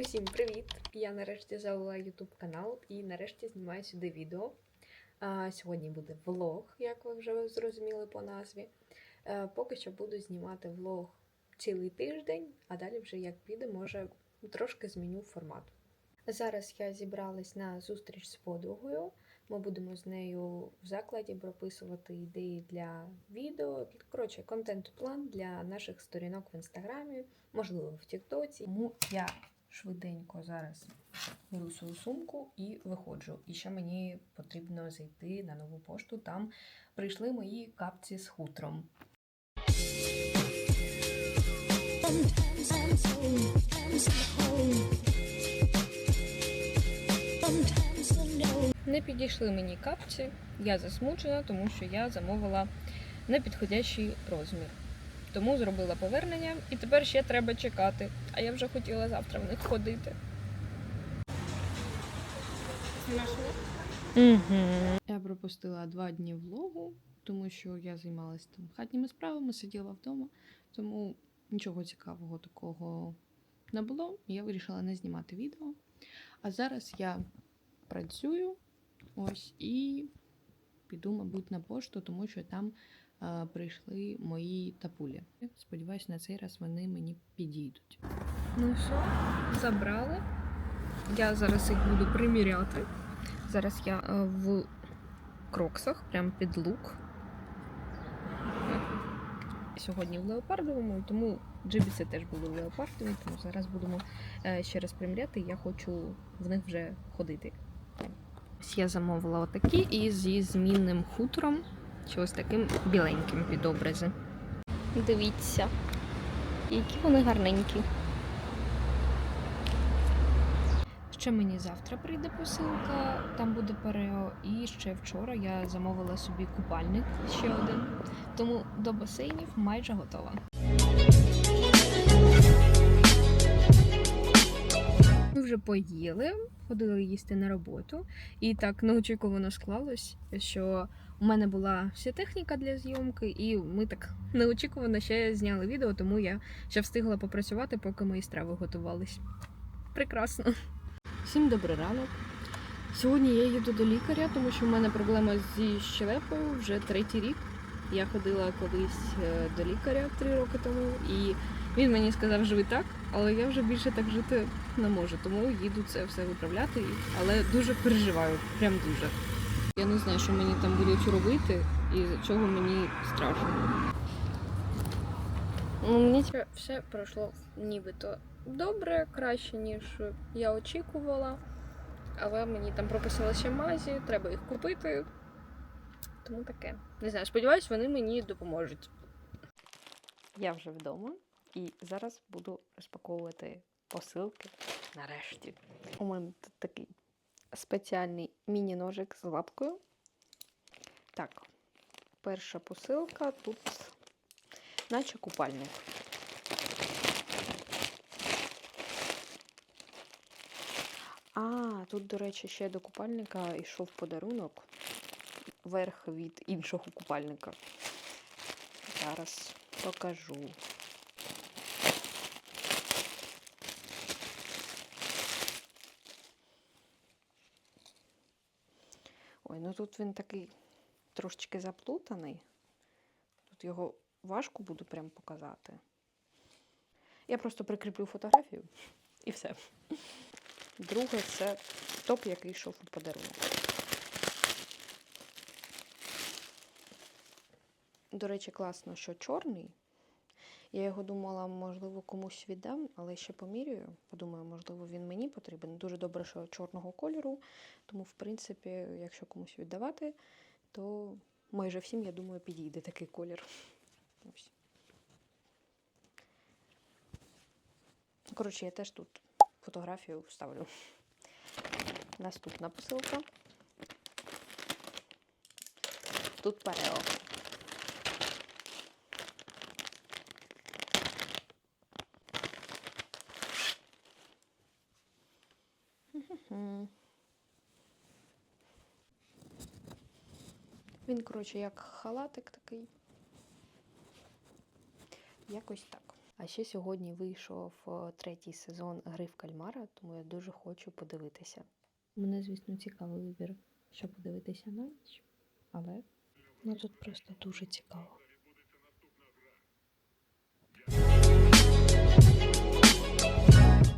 Усім привіт! Я нарешті завела YouTube канал і нарешті знімаю сюди відео. А, сьогодні буде влог, як ви вже зрозуміли по назві. Е, поки що буду знімати влог цілий тиждень, а далі вже як піде, може трошки зміню формат. Зараз я зібралась на зустріч з подругою. Ми будемо з нею в закладі прописувати ідеї для відео. Коротше, контент-план для наших сторінок в інстаграмі, можливо, в Тіктоці. Тому я швиденько зараз беру свою сумку і виходжу. І ще мені потрібно зайти на нову пошту. Там прийшли мої капці з хутром. Не підійшли мені капці, я засмучена, тому що я замовила непідходящий розмір. Тому зробила повернення і тепер ще треба чекати. А я вже хотіла завтра в них ходити. Угу. Я пропустила два дні влогу, тому що я займалася там хатніми справами, сиділа вдома, тому нічого цікавого такого не було. Я вирішила не знімати відео. А зараз я працюю ось і піду, мабуть, на пошту, тому що там прийшли мої тапулі. Сподіваюсь, на цей раз вони мені підійдуть. Ну все, забрали. Я зараз їх буду приміряти. Зараз я е, в кроксах, прям під лук. Сьогодні в леопардовому, тому джибіси теж були в леопардові, тому зараз будемо е, ще раз приміряти. Я хочу в них вже ходити. Я замовила отакі і зі змінним хутром, чи ось таким біленьким під образи. Дивіться, які вони гарненькі. Ще мені завтра прийде посилка, там буде перео. І ще вчора я замовила собі купальник ще один. Тому до басейнів майже готова. Вже поїли, ходили їсти на роботу, і так неочікувано склалось, що у мене була вся техніка для зйомки, і ми так неочікувано ще зняли відео, тому я ще встигла попрацювати, поки мої страви готувались. Прекрасно. Всім добрий ранок. Сьогодні я їду до лікаря, тому що в мене проблема зі щелепою вже третій рік. Я ходила колись е, до лікаря три роки тому, і він мені сказав, живи так, але я вже більше так жити не можу, тому їду це все виправляти. Але дуже переживаю, прям дуже. Я не знаю, що мені там будуть робити і за чого мені страшно. Ну, мені це все пройшло нібито добре, краще, ніж я очікувала. Але мені там прописали ще мазі, треба їх купити. Тому таке. Не знаю, сподіваюсь, вони мені допоможуть. Я вже вдома і зараз буду розпаковувати посилки нарешті. У мене тут такий спеціальний міні-ножик з лапкою. Так, перша посилка тут, наче купальник. А, тут, до речі, ще до купальника йшов подарунок. Верх від іншого купальника. Зараз покажу. Ой, ну тут він такий трошечки заплутаний. Тут його важко буду прям показати. Я просто прикріплю фотографію і все. Друге це топ, який йшов у подарунок. До речі, класно, що чорний. Я його думала, можливо, комусь віддам, але ще помірюю. Подумаю, можливо, він мені потрібен. Дуже добре, що чорного кольору. Тому, в принципі, якщо комусь віддавати, то майже всім, я думаю, підійде такий колір. Коротше, я теж тут фотографію вставлю. Наступна посилка. Тут парео. Він, коротше, як халатик такий. Якось так. А ще сьогодні вийшов е, третій сезон гри в кальмара, тому я дуже хочу подивитися. Мене, звісно, цікавий вибір, що подивитися на ніч, але ну тут просто дуже цікаво.